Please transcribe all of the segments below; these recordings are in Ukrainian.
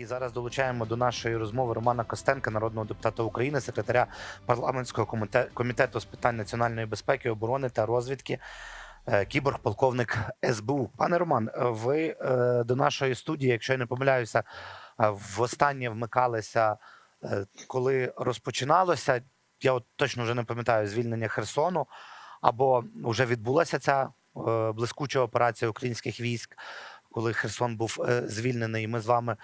І зараз долучаємо до нашої розмови Романа Костенка, народного депутата України, секретаря парламентського коміте- комітету з питань національної безпеки, оборони та розвідки, е, кіборг-полковник СБУ. Пане Роман, ви е, до нашої студії, якщо я не помиляюся, е, востаннє вмикалися, коли розпочиналося. Я от точно вже не пам'ятаю звільнення Херсону, або вже відбулася ця блискуча операція українських військ, коли Херсон був звільнений. І ми з вами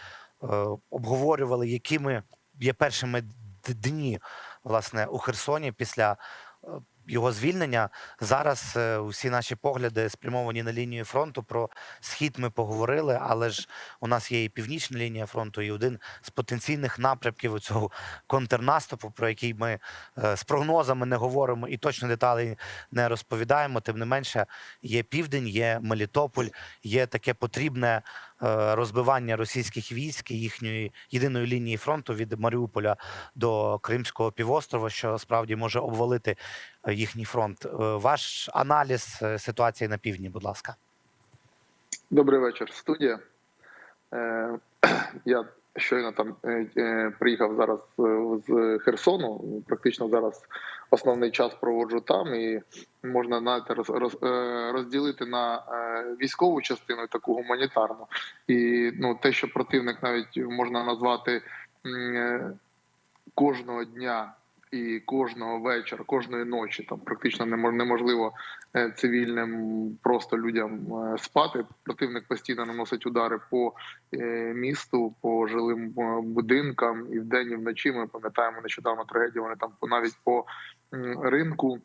обговорювали, якими є першими дні власне у Херсоні після е, його звільнення. Зараз е, усі наші погляди спрямовані на лінію фронту. Про схід ми поговорили, але ж у нас є і північна лінія фронту, і один з потенційних напрямків цього контрнаступу, про який ми е, з прогнозами не говоримо і точно деталей не розповідаємо. Тим не менше, є південь, є Мелітополь, є таке потрібне е, розбивання російських військ і їхньої єдиної лінії фронту від Маріуполя до Кримського півострова, що справді може обвалити їхній фронт. Е, Ваш аналіз е, ситуації на півдні, будь ласка. Добрий вечір, студія. Е, я щойно там приїхав зараз з Херсону. Практично зараз основний час проводжу там, і можна знаєте, роз, роз, розділити на військову частину таку гуманітарну. І ну, те, що противник навіть можна назвати кожного дня. І кожного вечора, кожної ночі там практично немо- неможливо е, цивільним просто людям е, спати. Противник постійно наносить удари по е, місту, по жилим будинкам і вдень, і вночі. Ми пам'ятаємо нещодавно трагедію. Вони там навіть по ринку.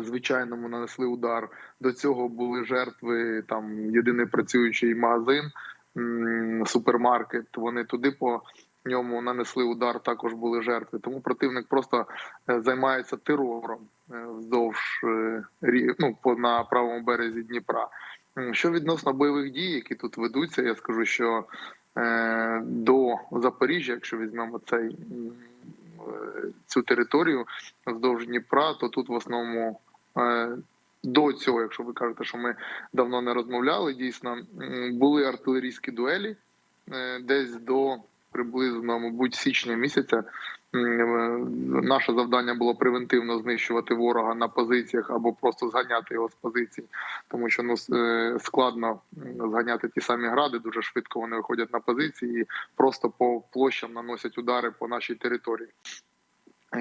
Звичайному нанесли удар. До цього були жертви. Там єдиний працюючий магазин, супермаркет. Вони туди по ньому нанесли удар. Також були жертви. Тому противник просто е, займається терором е, вздовж е, ну, на правому березі Дніпра. Що відносно бойових дій, які тут ведуться, я скажу, що до Запоріжжя, якщо візьмемо цей цю територію вздовж Дніпра, то тут в основному до цього, якщо ви кажете, що ми давно не розмовляли, дійсно були артилерійські дуелі десь до приблизно, мабуть, січня місяця. Е, Наше завдання було превентивно знищувати ворога на позиціях або просто зганяти його з позицій, тому що ну е, складно зганяти ті самі гради. Дуже швидко вони виходять на позиції і просто по площам наносять удари по нашій території.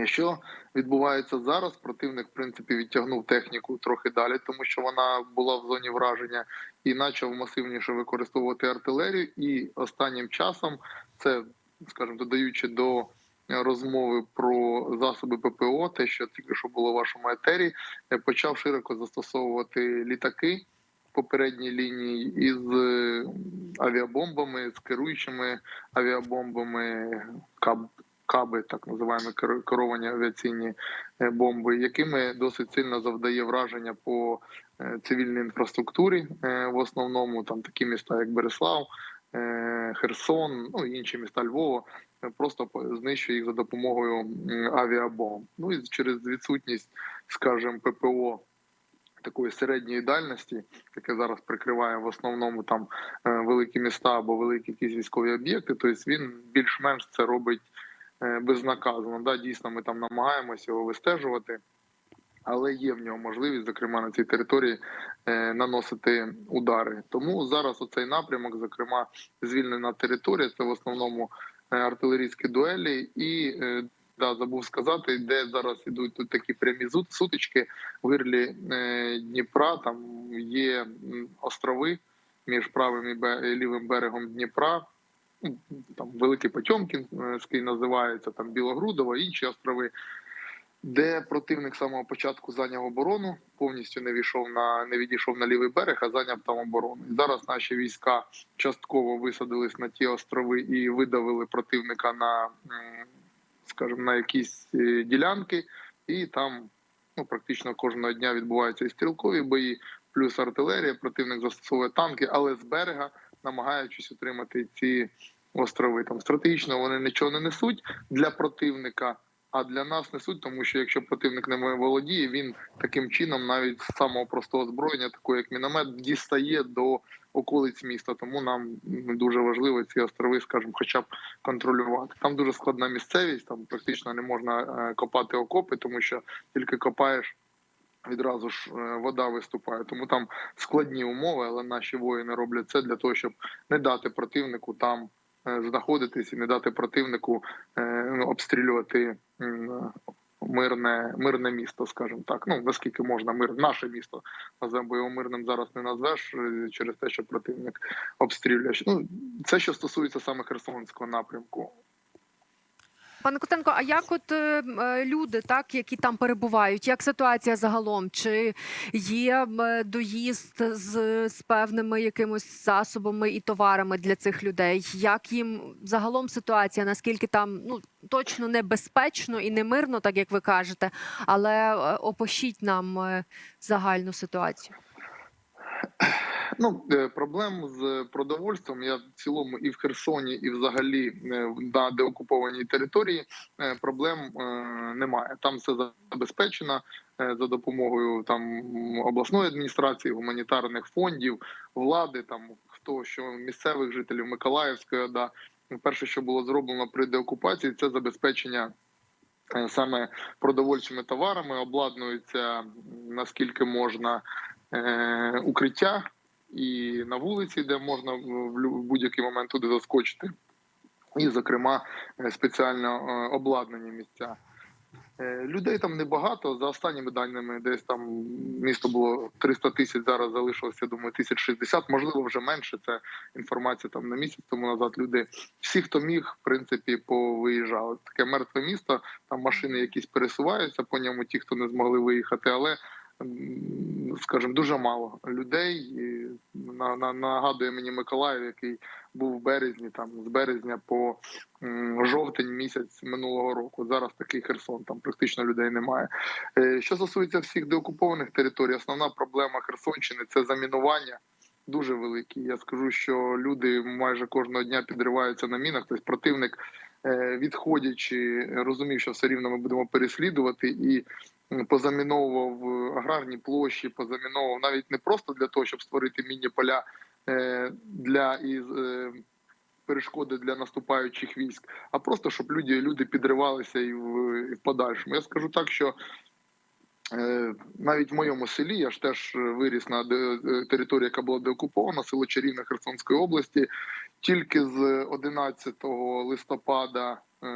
Що відбувається зараз? Противник, в принципі, відтягнув техніку трохи далі, тому що вона була в зоні враження, і почав масивніше використовувати артилерію. І останнім часом це, скажімо, додаючи до розмови про засоби ППО, те, що тільки що було в вашому етері, е, почав широко застосовувати літаки попередній лінії із е, авіабомбами, з керуючими авіабомбами, каб, каби, так називаємо кер- керовані авіаційні е, бомби, якими досить сильно завдає враження по цивільній інфраструктурі, в основному там такі міста, як Береслав, Херсон, ну інші міста Львова, е, просто знищує їх за допомогою м, авіабомб. Ну і через відсутність, скажімо, ППО. Такої середньої дальності, яке зараз прикриває в основному там е, великі міста або великі якісь військові об'єкти, тобто він більш-менш це робить е, безнаказано. Да, дійсно, ми там намагаємося його вистежувати, але є в нього можливість, зокрема на цій території, е, наносити удари. Тому зараз оцей напрямок, зокрема, звільнена територія, це в основному е, артилерійські дуелі і. е, Да, забув сказати, де зараз ідуть тут такі прямі сутички в гирлі е, Дніпра. Там є острови між правим і лівим берегом Дніпра. Там Великий Потьомкінський називається, там Білогрудово, інші острови, де противник самого початку зайняв оборону, повністю не війшов на не відійшов на лівий берег, а зайняв там оборону. Зараз наші війська частково висадились на ті острови і видавили противника на, скажімо, на якісь е, ділянки, і там ну, практично кожного дня відбуваються і стрілкові бої, плюс артилерія. Противник застосовує танки, але з берега намагаючись утримати ці острови. Там стратегічно вони нічого не несуть для противника. А для нас несуть, тому що якщо противник не володіє, він таким чином навіть з самого простого озброєння, такого як міномет, дістає до околиць міста. Тому нам дуже важливо ці острови, скажімо, хоча б контролювати. Там дуже складна місцевість, там практично не можна е, копати окопи, тому що тільки копаєш. Відразу ж е, вода виступає, тому там складні умови, але наші воїни роблять це для того, щоб не дати противнику там е, знаходитись і не дати противнику обстрілювати мирне, мирне місто, скажімо так. Ну наскільки можна мир, наше місто називаємо, бо його мирним зараз не назвеш е, через те, що противник обстрілює. Ну це що стосується саме Херсонського напрямку. Пане Котенко, а як от е, е, люди, так які там перебувають, як ситуація загалом? Чи є е, доїзд з, з певними якимось засобами і товарами для цих людей? Як їм загалом ситуація? Наскільки там ну точно небезпечно і не мирно, так як ви кажете, але опишіть нам загальну ситуацію. Ну, е, проблем з продовольством я в цілому і в Херсоні, і взагалі е, на деокупованій території е, проблем немає. Там все забезпечено за допомогою там обласної адміністрації, гуманітарних фондів, влади, там хто що місцевих жителів Миколаївської ОДА. Перше, що було зроблено при деокупації, це забезпечення саме продовольчими товарами, обладнуються наскільки можна укриття і на вулиці, де можна в будь-який момент туди заскочити, і, зокрема, е, спеціально е, обладнані місця. Е, Людей там небагато. За останніми даними, десь там місто було 300 тисяч, зараз залишилося, я думаю, 1060, можливо, вже менше. Це інформація там на місяць тому назад. Люди всі, хто міг, в принципі, повиїжджали. Таке мертве місто. Там машини якісь пересуваються по ньому, ті, хто не змогли виїхати, але скажімо, дуже мало людей. На, на, нагадує мені Миколаїв, який був в березні, там з березня по жовтень місяць минулого року. Зараз такий Херсон, там практично людей немає. Е, Що стосується всіх деокупованих територій, основна проблема Херсонщини це замінування. Дуже великі. Я скажу, що люди майже кожного дня підриваються на мінах. Тобто противник, відходячи, розумів, що все рівно ми будемо переслідувати і позаміновував е, аграрні площі, позаміновував навіть не просто для того, щоб створити мінні поля е, для із. е, Перешкоди для наступаючих військ, а просто щоб люди, люди підривалися і в, і в подальшому. Я скажу так, що Е, навіть в моєму селі я ж теж виріс на е, території, яка була деокупована, село Чарівне Херсонської області. Тільки з 11 листопада е,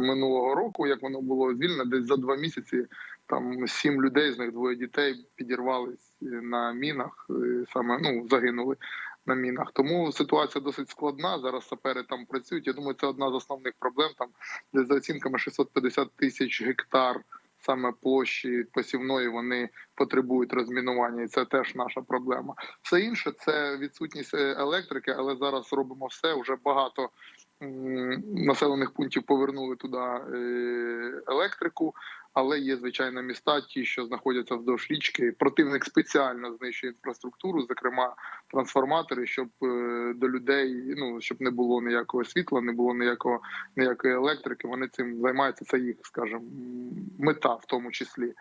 минулого року, як воно було звільнено, десь за два місяці там сім людей, з них двоє дітей підірвались на мінах, е, саме ну загинули на мінах. Тому ситуація досить складна. Зараз сапери там працюють. Я думаю, це одна з основних проблем. Там десь за оцінками 650 тисяч гектар саме площі посівної вони потребують розмінування, і це теж наша проблема. Все інше це відсутність е, електрики, але зараз робимо все. Вже багато населених пунктів повернули туди е, електрику. Але є звичайно міста, ті, що знаходяться вздовж річки. Противник спеціально знищує інфраструктуру, зокрема трансформатори, щоб е, до людей ну щоб не було ніякого світла, не було ніякого ніякої електрики. Вони цим займаються. Це їх, скажімо, мета в тому числі.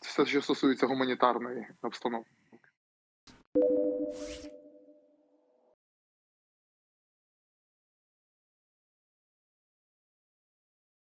Все, що стосується гуманітарної обстановки.